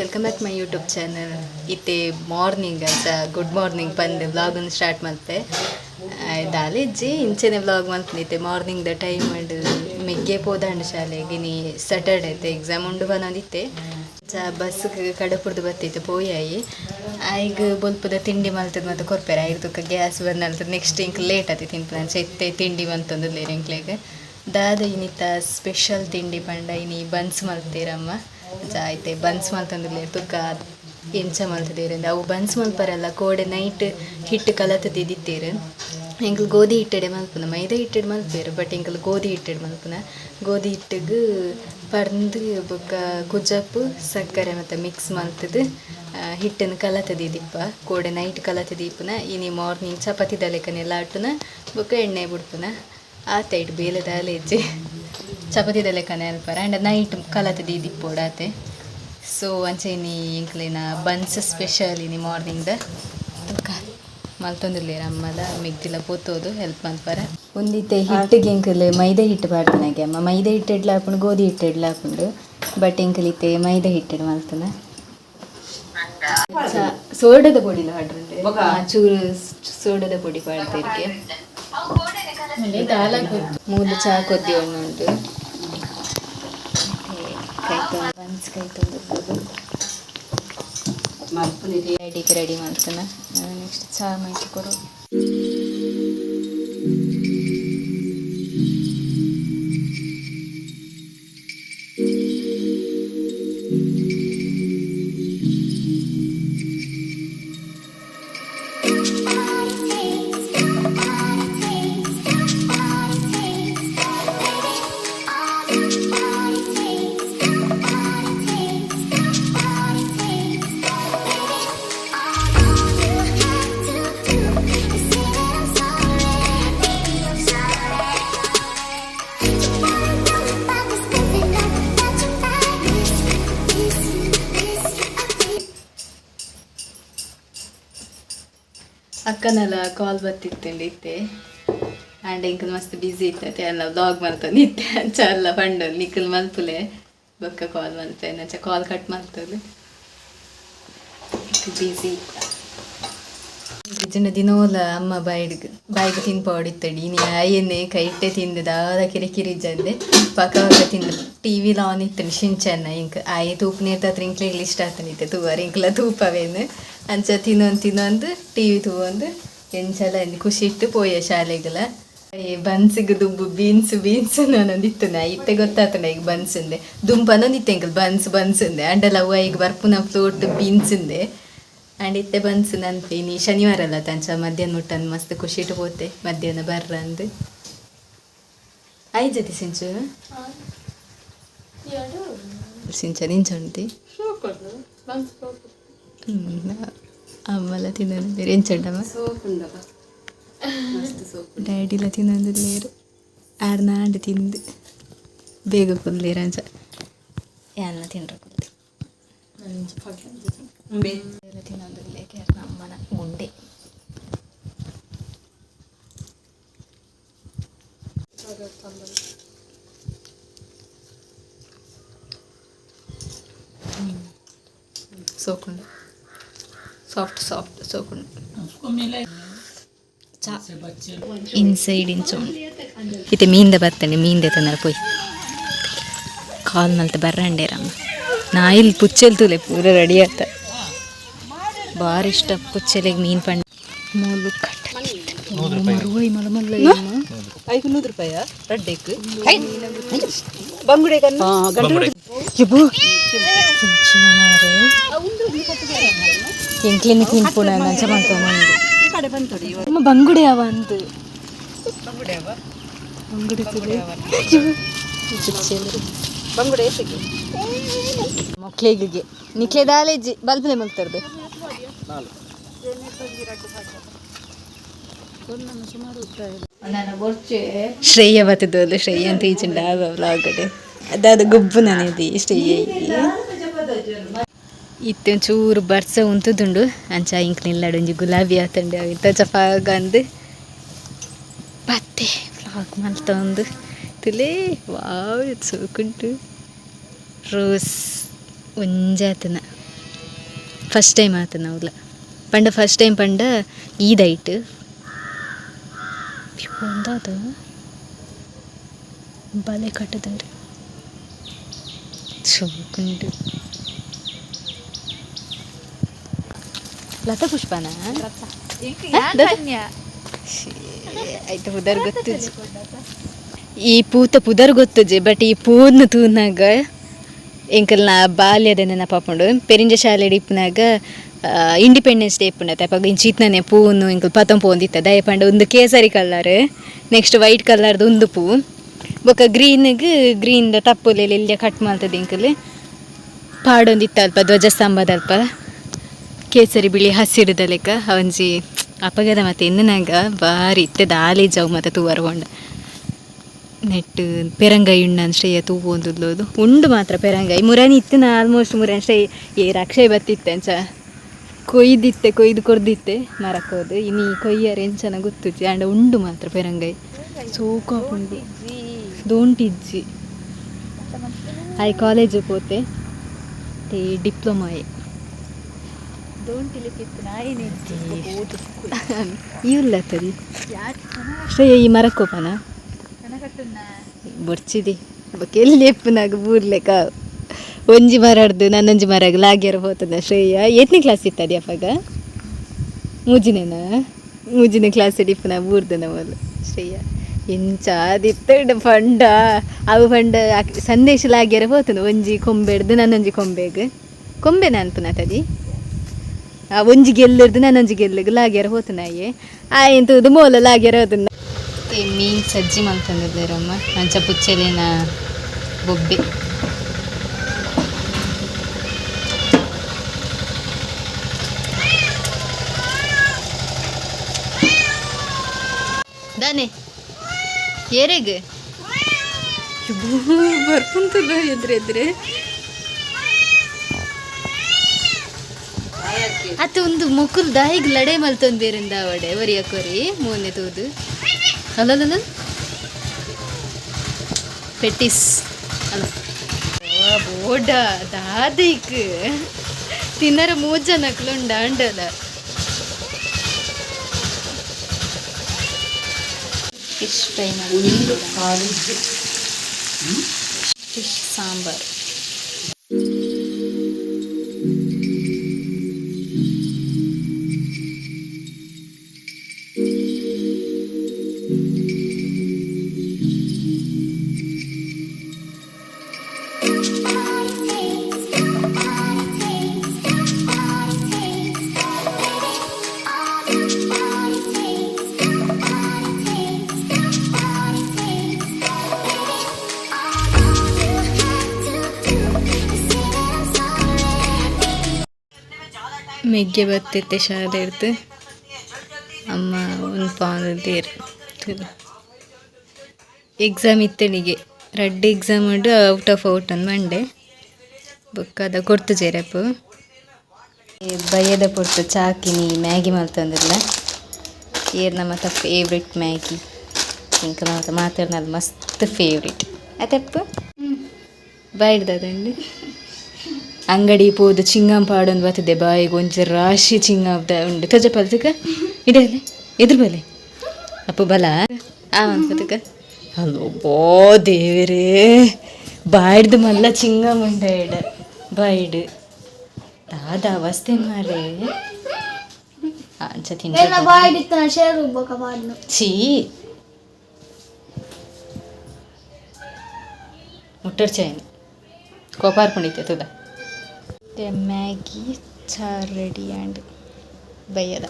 Welcome back my YouTube channel ಇತ್ತೆ morning ಅಂತ good morning ಬಂದು ವ್ಲಾಗ್ ಒಂದು ಸ್ಟಾರ್ಟ್ ಮಾಡ್ತೆ. ದಾಲಿಜ್ಜಿ ಇಂಚೆನೆ ವ್ಲಾಗ್ ಮಾಡ್ತಿದ್ದೆ ಮಾರ್ನಿಂಗ್ ದ ಟೈಮ್ ಅಂಡ್ ಮೆಗ್ಗೆ ಪೋದಾಂಡು ಶಾಲೆಗೆ ನೀ ಸ್ಯಾಟರ್ಡೆ ಐತೆ ಎಕ್ಸಾಮ್ ಉಂಡು ಬಂದಿತ್ತೆ ಚ ಬಸ್ ಕಡಪುರ್ದು ಬತ್ತಿತ್ತು ಪೋಯಾಯಿ. ಈಗ ಬೊಲ್ಪದ ತಿಂಡಿ ಮಲ್ತದ ಮತ್ತು ಕೊರ್ಪೆರ ಐದಕ್ಕೆ ಗ್ಯಾಸ್ ಬಂದ ನೆಕ್ಸ್ಟ್ ಇಂಕ್ ಲೇಟ್ ಆತಿ ತಿನ್ಪು ನಾನು. ಎತ್ತೆ ತಿಂಡಿ ಬಂತಂದು ಲೇರ್ ಇಂಕ್ಲೆಗೆ ದಾದ ಇನ್ನಿತ್ತ ಸ್ಪೆಷಲ್ ತಿಂಡಿ ಪಂಡ ಇನಿ ಬನ್ಸ್ ಮಲ್ತೀರಮ್ಮ. ಆಯ್ತೆ ಬನ್ಸ್ ಮಲ್ತಂದಿಲ್ಲ ತುಕ್ಕ ಎಂಚ ಮಲ್ತದೇರು ಅವು ಬನ್ಸ್ ಮಲ್ಪರಲ್ಲ ಕೋಡೆ ನೈಟ್ ಹಿಟ್ಟು ಕಲತದ್ದು ಇದ್ದಿತ್ತೇರು. ಎಂಕಲ್ ಗೋಧಿ ಹಿಟ್ಟೆಡೆ ಮಲ್ಪುನ, ಮೈದಾ ಹಿಟ್ಟೆಡೆ ಮಲ್ಪೇರು ಬಟ್ ಎಂಕಲ್ ಗೋಧಿ ಹಿಟ್ಟೆಡೆ ಮಲ್ಪುನ. ಗೋಧಿ ಹಿಟ್ಟಿಗೆ ಪರ್ಂದು ಬೊಕ್ಕ ಕುಜಪ್ಪು ಸಕ್ಕರೆ ಮತ್ತು ಮಿಕ್ಸ್ ಮಲ್ತದು ಹಿಟ್ಟನ್ನು ಕಲತದಿ ದಿಪ್ಪ ಕೋಡೆ ನೈಟ್ ಕಲತ ದೀಪನ ಇನಿ ಮಾರ್ನಿಂಗ್ ಚಪಾತಿ ದಲೆಕನೆಲ್ಲ ಆಟುನ ಬೊಕ್ಕ ಎಣ್ಣೆ ಬಿಡ್ಪುನ. ಆತ ಇಟ್ಟು ಬೇಲೆ ದಾಲೆ ಇಜ್ಜಿ ಚಪಾತಿ ದಲೆಕನೆ ಅಲ್ಪರ ಆ್ಯಂಡ್ ನೈಟ್ ಕಲತ ದೀದಿ ಪೋಡಾತೆ ಸೊ ಅಂಚೆನಿ ಇಂಕ್ಲಿನ ಬನ್ಸ್ ಸ್ಪೆಷಲ್ ಇನಿ ಮಾರ್ನಿಂಗ್ದ ಮಲ್ತೊಂದಿರ್ಲಿ ಅಮ್ಮದ ಮಿಗ್ದಿಲ ಪೋತೋದು ಹೆಲ್ಪ್ ಮಲ್ಪರ ಒಂದಿತ್ತೆ ಹಿಟ್ಟಿಗೆ ಇಂಕಲಿ ಮೈದಾ ಹಿಟ್ಟು ಪಾಡ್ತನಾಗೆ ಅಮ್ಮ ಮೈದಾ ಹಿಟ್ಟು ಇಡ್ಲಾಕೊಂಡು ಗೋಧಿ ಹಿಟ್ಟು ಇಡ್ಲಾಕೊಂಡು ಬಟ್ ಇಂಕಲಿತ್ತೆ ಮೈದಾ ಹಿಟ್ಟು ಮಲ್ತನ ಸೋಡದ ಪೊಡಿಲ ಮಾಡ್ರಿ ಚೂರು ಸೋಡದ ಪೊಡಿ ಮಾಡ್ತಿರ್ಗೆ ಮೂಲು ಚಾ ಕೊದ್ದಿ ಉಂಟು ಕೈ ತೊಂದಿರ್ಬೋದು ರೆಡಿಗೆ ರೆಡಿ ಮಾಡ್ತಾನೆ ನೆಕ್ಸ್ಟ್ ಚಹಾ ಮೈಕಿ ಕೊಡು ಅಕ್ಕನೆಲ್ಲ ಕಾಲ್ ಬತ್ತಿತ್ತಂడి ಇತ್ತೆ ಆ್ಯಂಡ್ ಇಂಕಲ್ ಮಸ್ತ್ ಬ್ಯುಸಿ ಇತ್ತೈತೆ ಎಲ್ಲ ಬ್ಲಾಗ್ ಮಾಡ್ತಾನೆ ಇತ್ತೆ ಅಂಚ ಎಲ್ಲ ಪಂಡು ನಿಖಲ್ ಮಲ್ಪುಲೆ ಬೊಕ್ಕ ಕಾಲ್ ಮಲ್ತೆ ಅಂಚ ಕಾಲ್ ಕಟ್ ಮಾಡ್ತದೆ. ಬ್ಯುಸಿ ಜನ ದಿನೋಲ ಅಮ್ಮ ಬಾಯಿಗೆ ಬಾಯಿಗೆ ತಿನ್ಪಾಡಿತ್ತಡಿ ನೀ ಆಯನ್ನೇ ಕೈಟ್ಟೆ ತಿಂದು ದಾದ ಕಿರಿಕಿರಿ ಜಂದೆ ಪಕ್ಕ ಪಕ್ಕ ತಿಂದು ಟಿ ವಿಲ ಆನ್ ಇತ್ತು ಶಿಂಚನ್ನ. ಇಂಕ್ ಆಯೆ ತೂಪ್ ನೀರ್ತಾತ್ರ ಇಂಕ್ಲೆಗ್ಲಿ ಇಷ್ಟ ಆಗ್ತಾನಿತ್ತೆ ತೂವಾರ ಇಂಕ್ಲ ತೂಪವೇನು. ಅಂಚ ತಿನ್ನೊಂದು ತಿನ್ನೊಂದು ಟಿ ವಿ ತೂವೊಂದು ಎಂಚಲ ಖುಷಿ ಇಟ್ಟು ಪೋಯ ಶಾಲೆಗೆಲ್ಲ. ಏ ಬನ್ಸಿಗೆ ದುಂಬು ಬೀನ್ಸ್ ಬೀನ್ಸ್ ಅನ್ನೊಂದಿತ್ತು ನಾ. ಇತ್ತೆ ಗೊತ್ತಾತನ ಈಗ ಬನ್ಸ್ ಉಂದೆ ಇತ್ತೆ ಅಂಕಲ್ ಬನ್ಸ್ ಬನ್ಸ್ ಉಂದೆ ಅಂಡಲ್ಲ ಅವ್ವ ಈಗ ಬರ್ಪುನ ಫ್ಲೋಟ್ ಬೀನ್ಸ್ ಉಂದೆ ಆ್ಯಂಡ್ ಇತ್ತೆ ಬನ್ಸ್ ನನ್ನ ನೀ ಶನಿವಾರ ಅಲ್ಲ ತಂಚ ಮಧ್ಯಾಹ್ನ ಮುಟ್ಟನ್ ಮಸ್ತ್ ಖುಷಿ ಇಟ್ಟು ಹೋತೆ ಮಧ್ಯಾಹ್ನ ಬರ್ರ ಅಂದು. ಐದು ಜೊತೆ ಸಿಂಚು. ಸಿಂಚ ನಿಂಚುಂಟಿ ಅಮ್ಮಲ್ಲ ತಿನ್ನೋದು ಬೇರೆ ಎಂಚುಂಡಮ್ಮ ಡ್ಯಾಡಿಲ ತಿನ್ನೋದು ಲೇರು ಆರ್ನಾಂಡು ತಿಂದು ಬೇಗ ಕೊಲ್ಲೇರು ಅಂಚ ಎಲ್ಲ ತಿನ್ರ ಕೊಲ್ತಿ ಎಲ್ಲ ತಿನ್ನೋದು ಲೇಕೆ ನಮ್ಮನ ಗುಂಡೆ ಸೋಕೊಂಡು ಸಾಫ್ಟ್ ಸಾಫ್ಟ್ ಸೋಕೊಂಡು ಚಾ. ಇನ್ಸೈಡ್ ಇಂಚೋಂಡು ಇತ್ತೆ ಮೀಂದ ಬರ್ತಂಡೆ ಮೀನ್ದೆ ತಂದ್ರೆ ಪೋಯ್. ಕಾಲ್ ಮಲ್ತ ಬರ್ರಂಡೇರಮ್ಮ ನಾ ಇಲ್ಲಿ ಪುಚ್ಚೆಲ್ ತೂಲೆ ಪೂರ ರೆಡಿ ಆತ ಭಾರಿ ಇಷ್ಟ ಪುಚ್ಚೆಲೆಗೆ ಮೀನು ಪಂಡ. ಮೂಲು ಕಟ್ಟ ಮರುವೈ ಐದು ನೂರು ರೂಪಾಯ? ರಡ್ಡೆಕ್ ಬಂಗುಡೆ ಎಂಕ್ಲಿನ ಕಡೆ ಬಂತೊಡಿ ಅಮ್ಮ ಬಂಗುಡೆ ಅವ ಅಂತ. ಬಂಗುಡೆ ಅವ ಬಂಗುಡೆ ಮಕ್ಳಿಗೆ ನಿಕ್ಲೆ ದಾಲೇಜಿ ಬಲ್ಪಲೆ ಮಲ್ತಾರ್ದು ಶ್ರೇಯ ಬತ್ತದಲ್ಲ ಶ್ರೇಯ ಅಂತ ಈಚಿಂಡ ವ್ಲಾಗಡೆ ಅದಾದ ಗುಬ್ಬು ನನದಿ ಶ್ರೇಯ ಇತ್ತೆ ಚೂರು ಬರ್ಸ ಉಂತುದುಂಡು. ಅಂಚ ಇಂಕ್ ನಿಲ್ಲಾಡು ಒಂಜಿ ಗುಲಾಬಿ ಆತಂಡೆ ಇತ್ತ ಚಫಾಗ ಅಂದು ಬತ್ತೆ ವ್ಲಾಗ್ ಮಲ್ತೊಂದು ತುಲೇ, ವಾವ್ ಸೋಕುಂಟು ರೋಸ್ ಒಂಜಾತನ ಫಸ್ಟ್ ಟೈಮ್ ಆತ ನಾವುಲ ಪಂಡ ಫಸ್ಟ್ ಟೈಮ್ ಪಂಡ ಈದೈಟ್ ಒಂದಾದ? ಬಲೆ ಕಟ್ಟದಂಡ್ರಿ ಶೋಕುಂಡು ಲತಾ ಪುಷ್ಪನ? ಆಯ್ತು ಪುದರ್ ಗೊತ್ತು ಈ ಪೂತ ಪುದರ್ ಗೊತ್ತುಜಿ ಬಟ್ ಈ ಪೂರ್ನ ತೂನಾಗ ಎಂಕಲ್ ನಾ ಬಾಲ್ಯದ ನೆನಪಾಪುಂಡು ಪೆರಿಂಜ ಶಾಲೆ ಇಪ್ಪನಾಗ ಇಂಡಿಪೆಂಡೆನ್ಸ್ ಡೇ ಇಪ್ಪುಂಡ ತಪ್ಪಾಗ ಇಂಚಿತ್ನೇ ಪೂನು ಎಂಕಲ್ ಪತಂ ಪೋಂದಿತ್ತ ದಯಪಂಡ ಒಂದು ಕೇಸರಿ ಕಲರ್ ನೆಕ್ಸ್ಟ್ ವೈಟ್ ಕಲರ್ದು ಒಂದು ಪೂ. ಬೊಕ್ಕ ಗ್ರೀನ್ಗ್ ಗ್ರೀನ್ದ ತಪ್ಪುಲೆಲ್ಲ ಇಲ್ಲಿಯ ಕಟ್ ಮಾಡ್ತದೆ ಎಂಕಲ್. ಪಾಡೊಂದಿತ್ತ ಅಲ್ಪ ಧ್ವಜಸ್ತಂಭದ ಅಲ್ಪ ಕೇಸರಿ ಬಿಳಿ ಹಸಿರುದ ದಲೆಕ ಅವಂಜಿ ಅಪಗದ ಮತ್ತೆ ಎನ್ನನಾಗ ಬಾರಿ ಇತ್ತೆ ದಾಲಿ ಜಾವು ಮತ್ತೆ ತೂವರ್ಕೊಂಡ ನೆಟ್ ಪೆರಂಗಾಯಿ ಉಂಡ ಶ್ರೇಯ ತೂವು ಒಂದುಲ್ಲೋದು ಉಂಡು ಮಾತ್ರ ಪೆರಂಗಾಯಿ ಮುರಾನಿ ಇತ್ತಿನ ಆಲ್ಮೋಸ್ಟ್ ಮುರಾನಿ ಶ್ರೇಯ ಏ ರಕ್ಷೆ ಬತ್ತಿತ್ತೆ ಅಂಚ. ಕೊಯ್ದಿತ್ತೆ ಕೊಯ್ದು ಕೊರ್ದಿತ್ತೆ. ಮರಕೋದು ಇನ್ನು ಕೊಯ್ಯರೆ ಎಂಚನ ಗೊತ್ತುಜ್ಜಿ. ಆಂಡ ಉಂಡು ಮಾತ್ರ ಪೆರಂಗಾಯಿ ಸೋಕ ಉಂಡು ದೋಂಟಿಜ್ಜಿ. ಐ ಕಾಲೇಜ್ ಪೋತೆ. ಡಿಪ್ಲೊಮಾ ಡಿಪ್ಲೊಮಾಯೆ ಇವ್ಲ ತರಿ ಶ್ರೇಯ ಈ ಮರಕ್ಕೋಪನ ಬೊಡ್ಚಿದಿ ಎಲ್ಲಿ ಎಪ್ಪನಾಗ ಬೂರ್ಲೆಕ ಒಂಜಿ ಮರ ಹಡ್ದು ನನ್ನೊಂಜಿ ಮರಗ ಲಾಗ್ಯಾರ ಹೋತದ ಶ್ರೇಯ. ಎತ್ನೇ ಕ್ಲಾಸ್ ಇತ್ತದಿ ಅಪ್ಪಾಗ ಮೂಜಿನೇನ? ಮೂಜಿನ ಕ್ಲಾಸ್ ಇಡಿಪ್ಪನ ಬೂರ್ದ ನಮ್ಮಲ್ಲಿ ಶ್ರೇಯ. ಎಂಚಾದಿತ್ತ ಫಂಡ. ಅವು ಫಂಡ ಸಂದೇಶ ಲಾಗ್ಯಾರ ಹೋತದ ಒಂಜಿ ಕೊಂಬೆ ಹಿಡ್ದು ನನ್ನೊಂಜಿ ಕೊಂಬೆಗೆ. ಕೊಂಬೆ ಅನ್ಪುನ ತದಿ ಆ ಒಂಜಿ ಗೆಲ್ಲರ್ದು ನನ್ನೊಂಜಿ ಗೆಲ್ಲ ಲಾಗ್ಯಾರ ಹೋತನಾಯೆ ಆಯ್ತು ಮೋಲ ಲಾಗ್ಯಾರ ಹೋತನ. ಮೀನ್ ಸಜ್ಜಿ ಮಲ್ತಂದಿದ್ದೇರಮ್ಮ ಅಂಚ ಪುಚ್ಚಲಿನ ಬೊಬ್ಬೆ. ದಾನೆ ಏರೆಗೆ? ಬರ್ಪುಂತಲ್ಲ ಎದ್ರೆ ಎದ್ರೆ ಅತ್ತ ಒಂದು ಮುಕುಲ್ ದಾಯಿಗ್ ಲಡೆ ಮಲ್ತೊಂದಿರಿಂದ ಅವಡೆ ಒರಿಯಕೊರಿ ಮೂನೆ ತೂದು ಅಲ್ಲಲ್ಲ ಪೆಟ್ಟಿಸ್. ಅಲ್ಲ. ಬೋಡ ದಾದಿಕ್ ತಿನ್ನರ ಮೂಜ ಜನ ಅಂಡಲ ಫಿಶ್ ಫ್ರೈ ಮಾಡಿ ಫಿಶ್ ಸಾಂಬಾರ್. ಮೆಗ್ಗೆ ಬತ್ತಿತ್ತೆ ಶಾಲೆ ಇರ್ತು. ಅಮ್ಮ ಒಂದು ದೇರ್ ಎಕ್ಸಾಮ್ ಇತ್ತಳಿಗೆ. ರಡ್ಡ್ ಎಕ್ಸಾಮ್ ಉಂಡು ಔಟ್ ಆಫ್ ಔಟ್ ಅಂದ್ ಮಂಡೆ. ಬೊಕ್ಕದ ಕೊಡ್ತು ಜೇರಪ್ಪು. ಬಯ್ಯದ ಪೊರ್ತು ಚಾಕಿನಿ ಮ್ಯಾಗಿ ಮಲ್ತಂದಿಲ್ಲ ಏರ್ ನಮ್ಮ ಫೇವ್ರೆಟ್ ಮ್ಯಾಗಿ. ಇಂಕ ಮಾತಾಡ್ನಲ್ಲ ಮಸ್ತ್ ಫೇವ್ರೆಟ್ ಅತಪ್ಪ ಬಾಯ್ಡ್ದಂಡು ಅಂಗಡಿ ಪೋದು ಚಿಂಗಂ ಪಾಡೊಂದು ಬರ್ತದೆ ಬಾಯಿಗೆ ಒಂಚೂರು ರಾಶಿ ಚಿಂಗಂ ಉಂಡು ತಜ ಪಲ್ತಕ ಇಡಲೆ ಎದುರು ಬಲೆ ಅಪ್ಪ ಬಲ ಆ ಪತಕ ಅಲ್ಲೋ ಬೋ ದೇವರೇ ಬಾಯ್ಡ್ದು ಮಲ್ಲ ಚಿಂಗಂ ಉಂಡ ಇಡ ಬಾಯ್ಡ್ ದಾದ ಅವಸ್ಥೆ ಮಾರೇ ಅಂಚ ತಿಂತ ಬಾಯ್ಡಿತ್ತು ಶೇರು ಬೊಕ ಬಾಡ್ನು ಛೀ ಮುಟ್ಟರ್ ಚೈನ್ ಕೋಪಾರ್ ಪುಣಿತೆ ತುದ ಮ್ಯಾಗಿ ಚಾರ್ ರೆಡಿ ಆ್ಯಂಡ್ ಬಯ್ಯದ